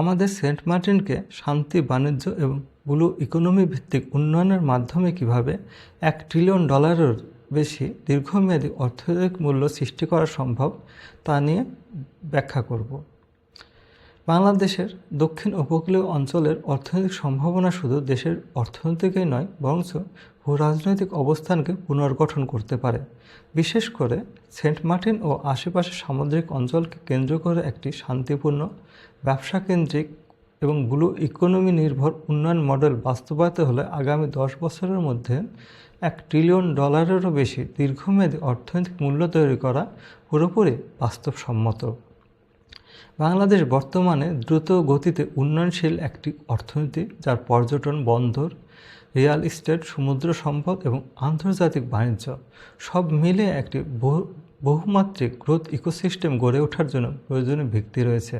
আমাদের সেন্ট মার্টিনকে শান্তি, বাণিজ্য এবং ব্লু ইকোনমি ভিত্তিক উন্নয়নের মাধ্যমে কীভাবে এক ট্রিলিয়ন ডলারের বেশি দীর্ঘমেয়াদী অর্থনৈতিক মূল্য সৃষ্টি করা সম্ভব তা নিয়ে ব্যাখ্যা করব। বাংলাদেশের দক্ষিণ উপকূলীয় অঞ্চলের অর্থনৈতিক সম্ভাবনা শুধু দেশের অর্থনীতিকেই নয়, বরঞ্চ ভূ রাজনৈতিক অবস্থানকে পুনর্গঠন করতে পারে। বিশেষ করে সেন্ট মার্টিন ও আশেপাশের সামুদ্রিক অঞ্চলকে কেন্দ্র করে একটি শান্তিপূর্ণ ব্যবসা কেন্দ্রিক এবং ব্লু ইকোনমি নির্ভর উন্নয়ন মডেল বাস্তবায়িত হলে আগামী দশ বছরের মধ্যে এক ট্রিলিয়ন ডলারেরও বেশি দীর্ঘমেয়াদী অর্থনৈতিক মূল্য তৈরি করা পুরোপুরি বাস্তবসম্মত। বাংলাদেশ বর্তমানে দ্রুত গতিতে উন্নয়নশীল একটি অর্থনীতি যার পর্যটন, বন্দর, রিয়েল এস্টেট সমুদ্র সম্পদ এবং আন্তর্জাতিক বাণিজ্য সব মিলে একটি বহু, বহুমাত্রিক গ্রোথ ইকোসিস্টেম গড়ে ওঠার জন্য প্রয়োজনীয় ভিত্তি রয়েছে।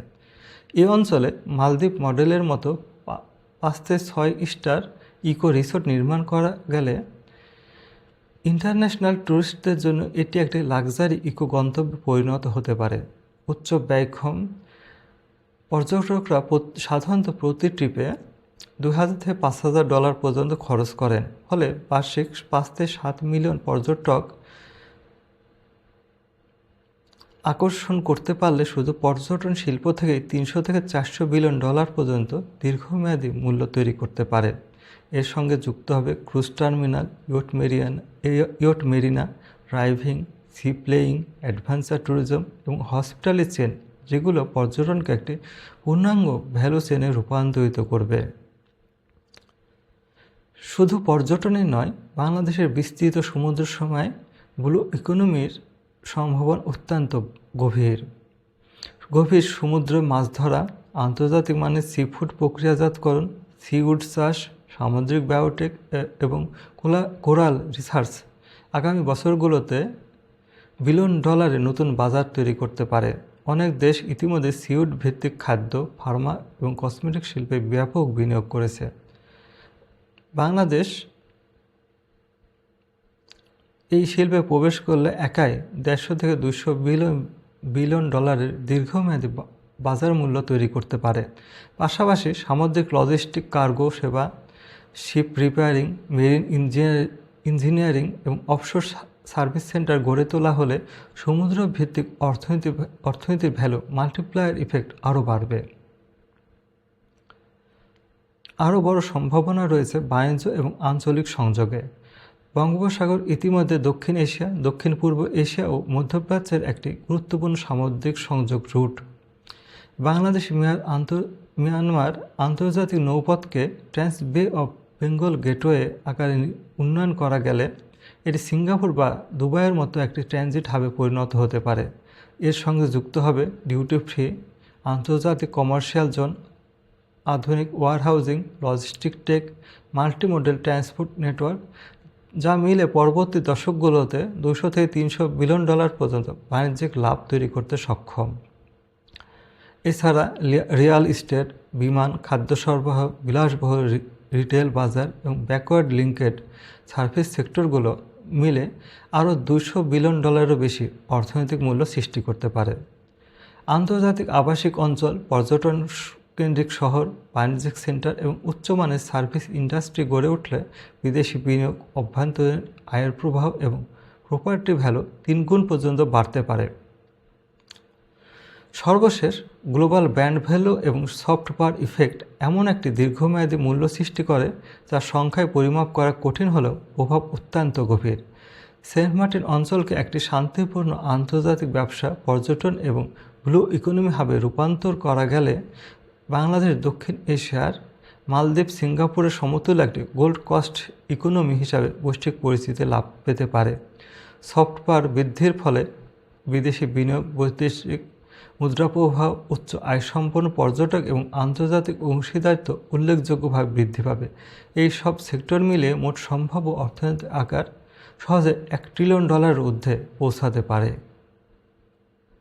এই অঞ্চলে মালদ্বীপ মডেলের মতো পা- পাঁচ থেকে ছয় স্টার ইকো রিসোর্ট নির্মাণ করা গেলে ইন্টারন্যাশনাল ট্যুরিস্টদের জন্য এটি একটি লাক্সারি ইকো গন্তব্যে পরিণত হতে পারে। উচ্চ ব্যয়ক্ষম পর্যটকরা সাধারণত প্রতি ট্রিপে দু হাজার থেকে পাঁচ হাজার ডলার পর্যন্ত খরচ করেন। ফলে বার্ষিক পাঁচ থেকে সাত মিলিয়ন পর্যটক আকর্ষণ করতে পারলে শুধু পর্যটন শিল্প থেকেই তিনশো থেকে চারশো বিলিয়ন ডলার পর্যন্ত দীর্ঘমেয়াদী মূল্য তৈরি করতে পারে। এর সঙ্গে যুক্ত হবে cruise terminal, yacht marina yacht marina driving sea playing adventure tourism এবং হসপিটালি চেন, যেগুলো পর্যটনকে একটি পূর্ণাঙ্গ ভ্যালু চেনে রূপান্তরিত করবে। শুধু পর্যটনই নয়, বাংলাদেশের বিস্তৃত সমুদ্র সময়, ব্লু ইকোনমির সম্ভাবনা অত্যন্ত গভীর। গভীর সমুদ্রে মাছ ধরা, আন্তর্জাতিক মানের সি ফুড প্রক্রিয়াজাতকরণ সিউড চাষ, সামুদ্রিক বায়োটেক এবং কোলা, কোরাল রিসার্চ আগামী বছরগুলোতে বিলিয়ন ডলারে নতুন বাজার তৈরি করতে পারে। অনেক দেশ ইতিমধ্যে সিউড ভিত্তিক খাদ্য ফার্মা এবং কসমেটিক শিল্পে ব্যাপক বিনিয়োগ করেছে। বাংলাদেশ এই শিল্পে প্রবেশ করলে একাই দেড়শো থেকে দুশো বিলিয়ন বিলিয়ন ডলারের দীর্ঘমেয়াদী বাজার মূল্য তৈরি করতে পারে। পাশাপাশি সামুদ্রিক লজিস্টিক কার্গো সেবা ship repairing marine engineer engineering এবং অফশোর সার্ভিস সেন্টার গড়ে তোলা হলে সমুদ্র ভিত্তিক অর্থনীতি অর্থনীতির ভ্যালু মাল্টিপ্লায়ার ইফেক্ট আরও বাড়বে। আরও বড় সম্ভাবনা রয়েছে বাণিজ্য এবং আঞ্চলিক সংযোগে। বঙ্গোপসাগর ইতিমধ্যে দক্ষিণ এশিয়া দক্ষিণ পূর্ব এশিয়া ও মধ্যপ্রাচ্যের একটি গুরুত্বপূর্ণ সামুদ্রিক সংযোগ রুট। বাংলাদেশ মিয়ানমার আন্তর্জাতিক নৌপথকে trans bay of Bengal gateway আকারে উন্নয়ন করা গেলে এটি সিঙ্গাপুর বা দুবাইয়ের মতো একটি ট্রানজিট হাবে পরিণত হতে পারে। এর সঙ্গে যুক্ত হবে ডিউটি ফ্রি, আন্তর্জাতিক কমার্শিয়াল জোন, আধুনিক warehousing, logistic tech, multimodal transport network যা মিলে পরবর্তী দশকগুলোতে দুশো থেকে তিনশো বিলিয়ন ডলার পর্যন্ত বাণিজ্যিক লাভ তৈরি করতে সক্ষম। এছাড়া রিয়েল এস্টেট বিমান, খাদ্য সরবরাহ, বিলাসবহুল রিটেল বাজার এবং ব্যাকওয়ার্ড লিঙ্কেড সার্ভিস সেক্টরগুলো মিলে আরও দুশো বিলিয়ন ডলারেরও বেশি অর্থনৈতিক মূল্য সৃষ্টি করতে পারে। আন্তর্জাতিক আবাসিক অঞ্চল, পর্যটন কেন্দ্রিক শহর, বাণিজ্যিক সেন্টার এবং উচ্চমানের সার্ভিস ইন্ডাস্ট্রি গড়ে উঠলে বিদেশি বিনিয়োগ, অভ্যন্তরীণ আয়ের প্রবাহ এবং প্রপার্টি ভ্যালু তিনগুণ পর্যন্ত বাড়তে পারে। সর্বশেষ, গ্লোবাল ব্র্যান্ড ভ্যালু এবং সফট পাওয়ার ইফেক্ট এমন একটি দীর্ঘমেয়াদী মূল্য সৃষ্টি করে যার সংখ্যায় পরিমাপ করা কঠিন হলেও প্রভাব অত্যন্ত গভীর। সেন্ট মার্টিন অঞ্চলকে একটি শান্তিপূর্ণ আন্তর্জাতিক ব্যবসা, পর্যটন এবং ব্লু ইকোনমি হাবে রূপান্তর করা গেলে বাংলাদেশ দক্ষিণ এশিয়ার মালদ্বীপ, সিঙ্গাপুরের সমতুল একটি গোল্ড কস্ট ইকোনমি হিসাবে বৈশ্বিক পরিচিতি লাভ পেতে পারে। সফট পাওয়ার বৃদ্ধির ফলে বিদেশি বিনিয়োগ, বৈদেশিক মুদ্রা প্রবাহ উচ্চ আয়সম্পন্ন পর্যটক এবং আন্তর্জাতিক অংশীদারিত্ব উল্লেখযোগ্যভাবে বৃদ্ধি পাবে। এই সব সেক্টর মিলিয়ে মোট সম্ভাব্য অর্থনৈতিক আকার সহজে এক ট্রিলিয়ন ডলারের ঊর্ধ্বে পৌঁছাতে পারে।